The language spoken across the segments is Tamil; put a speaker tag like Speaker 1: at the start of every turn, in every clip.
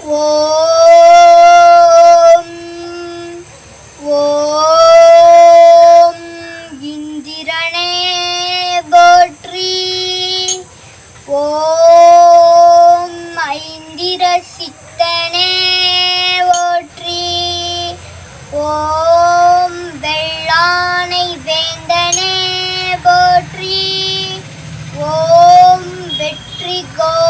Speaker 1: ஓம். ஓம். இந்திரனே போற்றி. ஓம். ஐந்திர சித்தனே போற்றி. ஓம். வெள்ளானை வேந்தனே போற்றி. ஓம். வெற்றி கோ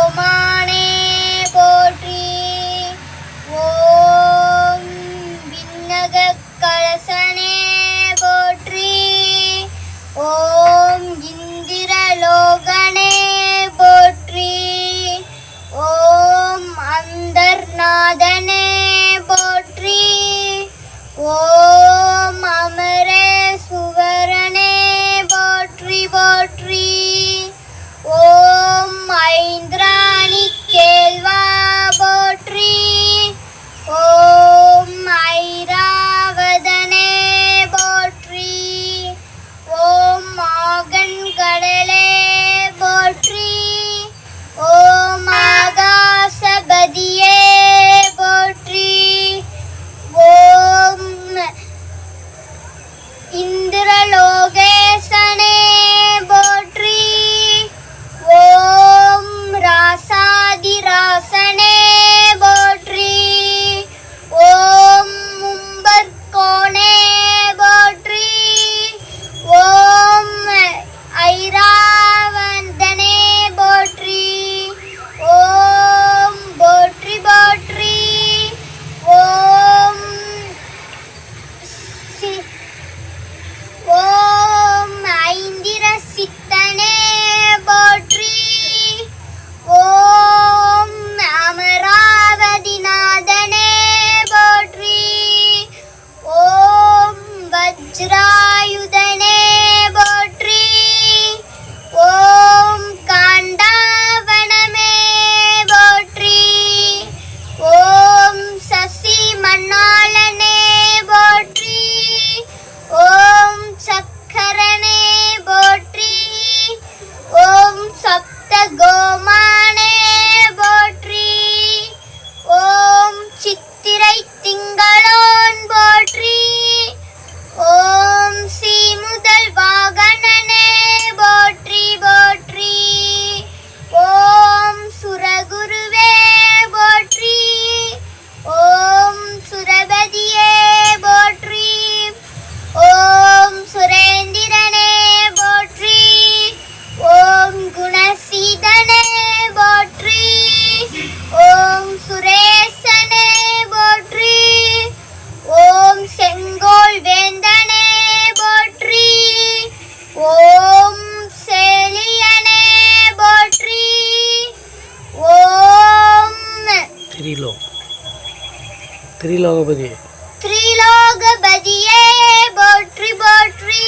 Speaker 1: त्रिलोक त्रिलोक थ्री त्रिलोक बजिए बोट्री बोट्री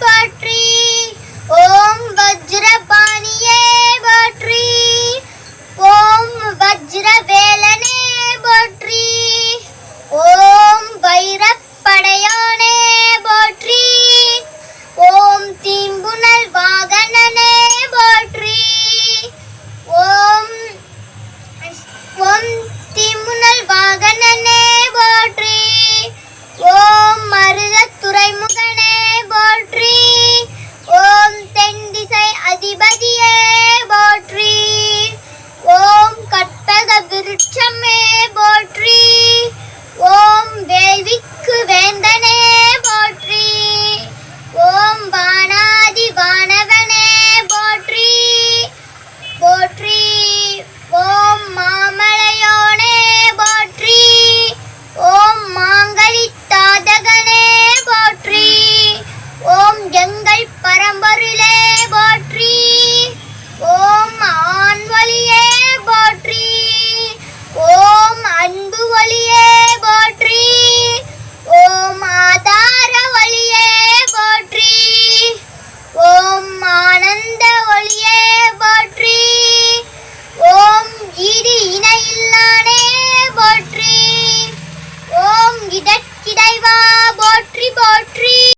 Speaker 1: போற்றி ஓம் வஜ்ரபாணியே போற்றி ஓம் வஜ்ரவேலனே போற்றி ஓம் வைரப்படையானே போற்றி ஓம் தீம்புணல் வாகனனே போற்றி ஓம் ஓம் தீம்புணல் வாகனனே போற்றி the ஒளியே போற்றி. ஓம் ஈடு இணையில்லானே போற்றி. ஓம் இடக்கிடைவா போற்றி போற்றி.